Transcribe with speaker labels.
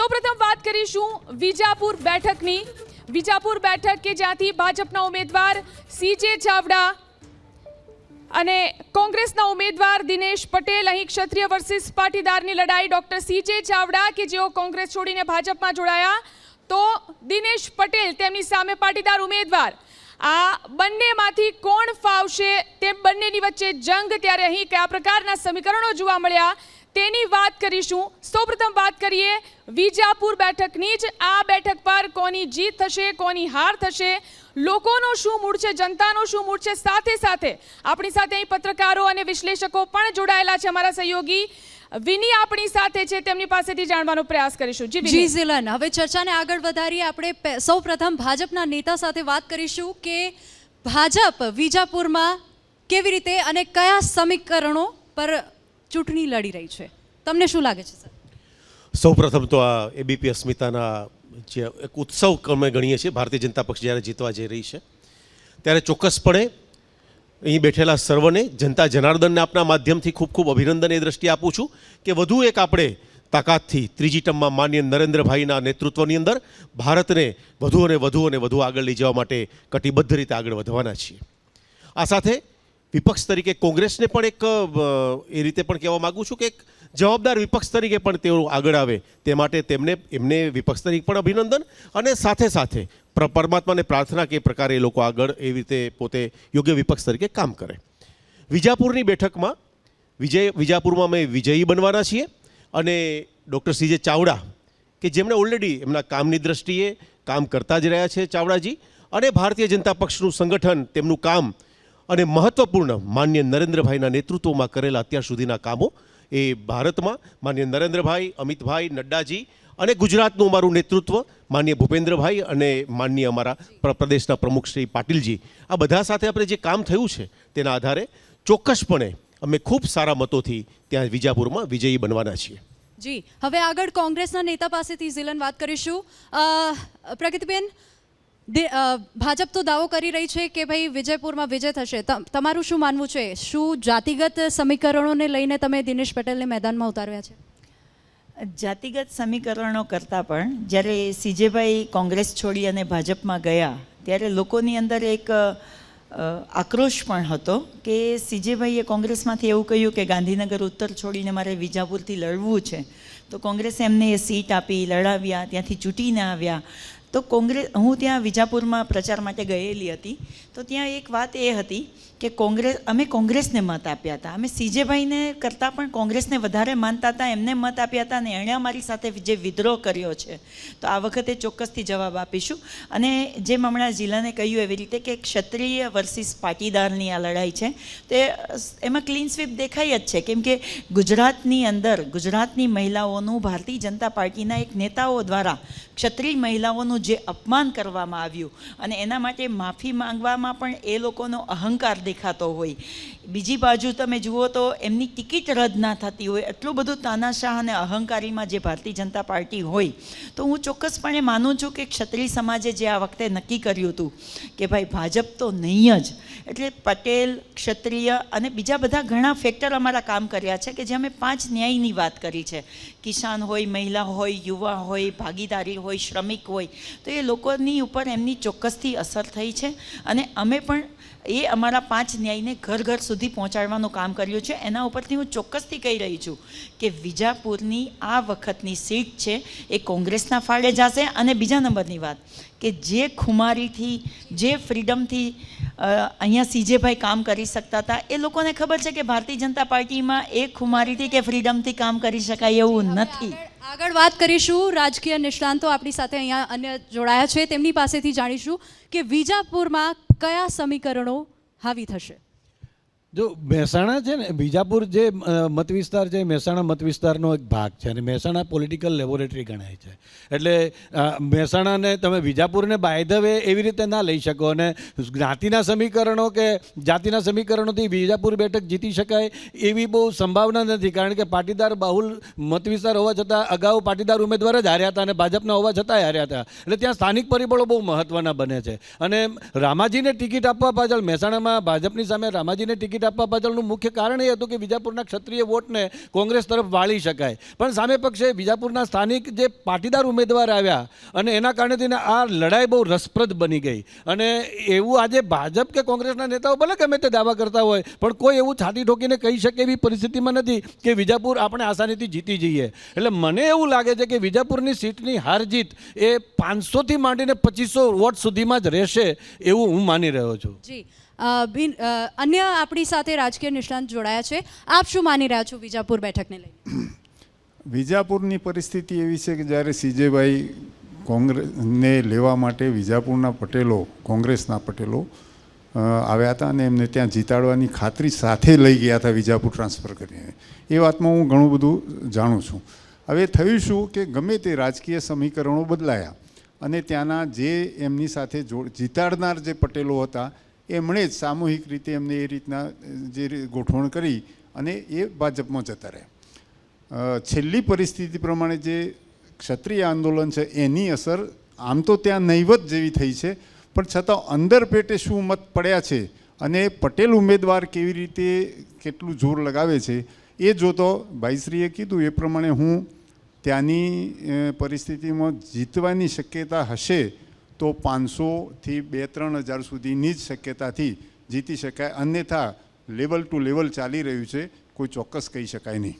Speaker 1: સૌપ્રથમ વાત કરીશું વિજાપુર બેઠકની. વિજાપુર બેઠક કે જ્યાંથી ભાજપના ઉમેદવાર સીજે ચાવડા અને કોંગ્રેસના ઉમેદવાર દિનેશ પટેલ, અહીં ક્ષત્રિય વર્સિસ પાટીદારની લડાઈ ડોક્ટર સીજે ચાવડા કે જેઓ કોંગ્રેસ છોડીને ભાજપમાં જોડાયા? તો દિનેશ પટેલ તેમની સામે પાટીદાર ઉમેદવાર. આ બંનેમાંથી કોણ ફાવશે તે બંનેની વચ્ચે જંગ, ત્યારે અહીં કયા પ્રકારના સમીકરણો જોવા મળ્યા? તેની વાત કરીશું. સૌપ્રથમ વાત કરીએ. વિજાપુર બેઠકની જ આ બેઠક પર કોની જીત થશે, કોની હાર થશે, લોકોનો શું મૂડ છે, જનતાનો શું મૂડ છે, સાથે સાથે આપણી સાથે અહીં પત્રકારો અને વિશ્લેષકો પણ જોડાયેલા છે અમારા સહયોગી. વિની આપણી સાથે છે, તેમની પાસેથી જાણવાનો પ્રયાસ કરીશું. જી
Speaker 2: જી, ઝિલન. હવે ચર્ચાને આગળ વધારીએ, આપણે સૌપ્રથમ ભાજપના નેતા સાથે વાત કરીશું કે ભાજપ વિજાપુરમાં કેવી રીતે અને કયા સમીકરણો પર ચૂંટણી લડી રહી છે. તમને શું લાગે છે, સર?
Speaker 3: સૌપ્રથમ તો આ એબીપી અસ્મિતાના જે એક ઉત્સવ અમે ગણીએ છીએ, ભારતીય જનતા પક્ષ જ્યારે જીતવા જઈ રહી છે, ત્યારે ચોક્કસપણે અહીં બેઠેલા સર્વને, જનતા જનાર્દનને આપના માધ્યમથી ખૂબ ખૂબ અભિનંદન એ દ્રષ્ટિએ આપું છું કે વધુ એક આપણે તાકાતથી ત્રીજી ટર્મમાં માન્ય નરેન્દ્રભાઈના નેતૃત્વની અંદર ભારતને વધુ અને વધુ અને વધુ આગળ લઈ જવા માટે કટિબદ્ધ રીતે આગળ વધવાના છીએ. આ સાથે વિપક્ષ તરીકે કોંગ્રેસને પણ એક એ રીતે પણ કહેવા માગું છું કે એક જવાબદાર વિપક્ષ તરીકે પણ તેઓ આગળ આવે. તે માટે તેમને, એમને વિપક્ષ તરીકે પણ અભિનંદન અને સાથે સાથે પરમાત્માને પ્રાર્થના કે પ્રકારે એ લોકો આગળ એવી રીતે પોતે યોગ્ય વિપક્ષ તરીકે કામ કરે. વિજાપુરની બેઠકમાં વિજય, વિજાપુરમાં અમે વિજયી બનવાના છીએ અને ડૉક્ટર સીજે ચાવડા કે જેમણે ઓલરેડી એમના કામની દ્રષ્ટિએ કામ કરતા જ રહ્યા છે ચાવડાજી અને ભારતીય જનતા પક્ષનું સંગઠન તેમનું કામ અને મહત્વપૂર્ણ માન્ય નરેન્દ્રભાઈના નેતૃત્વમાં કરેલા અત્યાર સુધીના કામો એ ભારતમાં માન્ય નરેન્દ્રભાઈ, અમિતભાઈ નડ્ડાજી અને ગુજરાતનું અમારું નેતૃત્વ માન્ય ભૂપેન્દ્રભાઈ અને માન્ય અમારા પ્ર- પ્રદેશના પ્રમુખ શ્રી પાટીલજી. આ બધા સાથે આપણે જે કામ થયું છે તેના આધારે ચોક્કસપણે અમે ખૂબ સારા મતોથી ત્યાં વિજાપુરમાં વિજયી બનવાના છીએ.
Speaker 2: જી, હવે આગળ કોંગ્રેસના નેતા પાસેથી ઝીલન વાત કરીશું. પ્રગતિબેન ભાજપ તો દાવો કરી રહી છે કે ભાઈ વિજયપુરમાં વિજય થશે. તમ- તમારું શું માનવું છે? શું જાતિગત સમીકરણોને લઈને તમે દિનેશ પટેલને મેદાનમાં ઉતાર્યા છે?
Speaker 4: જાતિગત સમીકરણો કરતાં પણ જ્યારે સીજેભાઈ કોંગ્રેસ છોડી અને ભાજપમાં ગયા, ત્યારે લોકોની અંદર એક આક્રોશ પણ હતો કે સીજેભાઈએ કોંગ્રેસમાંથી એવું કહ્યું કે ગાંધીનગર ઉત્તર છોડીને મારે વિજાપુરથી લડવું છે. તો કોંગ્રેસે એમને એ સીટ આપી, લડાવ્યા, ત્યાંથી ચૂંટીને આવ્યા. તો કોંગ્રેસ હું ત્યાં વિજાપુરમાં પ્રચાર માટે ગયેલી હતી. તો ત્યાં એક વાત એ હતી કે કોંગ્રેસ અમે કોંગ્રેસને મત આપ્યા હતા. અમે સીજેભાઈને કરતાં પણ કોંગ્રેસને વધારે માનતા હતા, એમને મત આપ્યા હતા અને એણે અમારી સાથે જે વિદ્રોહ કર્યો છે, તો આ વખતે ચોક્કસથી જવાબ આપીશું. અને જેમ હમણાં જિલ્લાને કહ્યું એવી રીતે કે ક્ષત્રિય વર્સિસ પાટીદારની આ લડાઈ છે, તે એમાં ક્લીન સ્વીપ દેખાય જ છે. કેમ કે ગુજરાતની અંદર, ગુજરાતની મહિલાઓનું ભારતીય જનતા પાર્ટીના એક નેતાઓ દ્વારા ક્ષત્રિય મહિલાઓનું જે અપમાન કરવામાં આવ્યું અને એના માટે માફી માંગવામાં પણ એ લોકોનો અહંકાર દેખાતો હોય. બીજી બાજુ તમે જુઓ તો એમની ટિકિટ રદ ના થતી હોય. એટલું બધું તાનાશાહ અને અહંકારીમાં જે ભારતીય જનતા પાર્ટી હોય. તો હું ચોક્કસપણે માનું છું કે ક્ષત્રિય સમાજે જે આ વખતે નક્કી કર્યું હતું કે ભાઈ ભાજપ તો નહીં જ. એટલે પટેલ, ક્ષત્રિય અને બીજા બધા ઘણા ફેક્ટર અમારા કામ કર્યા છે કે જે અમે પાંચ ન્યાયની વાત કરી છે. કિસાન હોય, મહિલા હોય, યુવા હોય, ભાગીદારી હોય, શ્રમિક હોય. તો એ લોકોની ઉપર એમની ચોક્કસથી અસર થઈ છે. અને અમે પણ એ અમારા પાંચ ન્યાયને ઘર ઘર સુધી પહોંચાડવાનું કામ કર્યું છે. એના ઉપરથી હું ચોક્કસથી કહી રહી છું કે વિજાપુરની આ વખતની સીટ છે એ કોંગ્રેસના ફાળે જશે. અને બીજા નંબરની વાત કે જે ખુમારીથી જે ફ્રીડમથી અહીંયા સીજેભાઈ કામ કરી શકતા હતા એ લોકોને ખબર છે કે ભારતીય જનતા પાર્ટીમાં એ ખુમારીથી કે ફ્રીડમથી કામ કરી શકાય એવું નથી.
Speaker 2: આગળ- વાત કરીશું રાજકીય નિષ્ણાંતો આપણી સાથે અહીંયા અન્ય જોડાયા છે. તેમની પાસેથી જાણીશું કે વિજાપુરમાં કયા સમીકરણો હાવી થશે.
Speaker 5: જો મહેસાણા છે ને, બીજાપુર જે મત વિસ્તાર છે મહેસાણા મત વિસ્તારનો એક ભાગ છે અને મહેસાણા પોલિટિકલ લેબોરેટરી ગણાય છે. એટલે મહેસાણાને તમે બીજાપુરને બાય ધ વે એવી રીતે ના લઈ શકો અને જ્ઞાતિના સમીકરણો કે જાતિના સમીકરણોથી બીજાપુર બેઠક જીતી શકાય એવી બહુ સંભાવના નથી. કારણ કે પાટીદાર બાહુલ મત વિસ્તાર હોવા છતાં અગાઉ પાટીદાર ઉમેદવાર જ હાર્યા હતા અને ભાજપના હોવા છતાંય હાર્યા હતા. એટલે ત્યાં સ્થાનિક પરિબળો બહુ મહત્ત્વના બને છે. અને રામાજીને ટિકિટ આપવા પાછળ મહેસાણામાં ભાજપની સામે રામાજીને ટિકિટ ટિકિટ આપવા પાછળનું મુખ્ય કારણ એ હતું કે વિજાપુરના ક્ષત્રિય વોટને કોંગ્રેસ તરફ વાળી શકાય. પણ સામે પક્ષે વિજાપુરના સ્થાનિક જે પાટીદાર ઉમેદવાર આવ્યા અને એના કારણે થઈને આ લડાઈ બહુ રસપ્રદ બની ગઈ. અને એવું આજે ભાજપ કે કોંગ્રેસના નેતાઓ ભલે ગમે તે દાવા કરતા હોય, પણ કોઈ એવું છાતી ઠોકીને કહી શકે એવી પરિસ્થિતિમાં નથી કે વિજાપુર આપણે આસાનીથી જીતી જઈએ. એટલે મને એવું લાગે છે કે વિજાપુરની સીટની હાર જીત એ પાંચસોથી માંડીને પચીસો વોટ સુધીમાં જ રહેશે એવું હું માની રહ્યો છું.
Speaker 2: જી. બિન અન્ય આપણી સાથે રાજકીય નિષ્ણાંત જોડાયા છે. આપ શું માની રહ્યા છો વિજાપુર બેઠકને લઈને?
Speaker 6: વિજાપુરની પરિસ્થિતિ એવી છે કે જ્યારે સીજેભાઈ કોંગ્રેસને લેવા માટે વિજાપુરના પટેલો, કોંગ્રેસના પટેલો આવ્યા હતા અને એમને ત્યાં જીતાડવાની ખાતરી સાથે લઈ ગયા હતા વિજાપુર ટ્રાન્સફર કરીને. એ વાતમાં હું ઘણું બધું જાણું છું. હવે થયું શું કે ગમે તે રાજકીય સમીકરણો બદલાયા અને ત્યાંના જે એમની સાથે જીતાડનાર જે પટેલો હતા એમણે જ સામૂહિક રીતે એમને એ રીતના જે ગોઠવણ કરી અને એ ભાજપમાં જતા રહ્યા. છેલ્લી પરિસ્થિતિ પ્રમાણે જે ક્ષત્રિય આંદોલન છે, એની અસર આમ તો ત્યાં નહીવત જેવી થઈ છે, પણ છતાં અંદર પેટે શું મત પડ્યા છે અને પટેલ ઉમેદવાર કેવી રીતે કેટલું જોર લગાવે છે, એ જોતો ભાઈશ્રીએ કીધું, એ પ્રમાણે હું ત્યાંની પરિસ્થિતિમાં જીતવાની શક્યતા હશે તો પાંચસોથી બે, ત્રણ હજાર સુધીની જ શક્યતાથી જીતી શકાય. અન્યથા લેવલ ટુ લેવલ ચાલી રહ્યું છે. કોઈ ચોક્કસ કહી શકાય નહીં.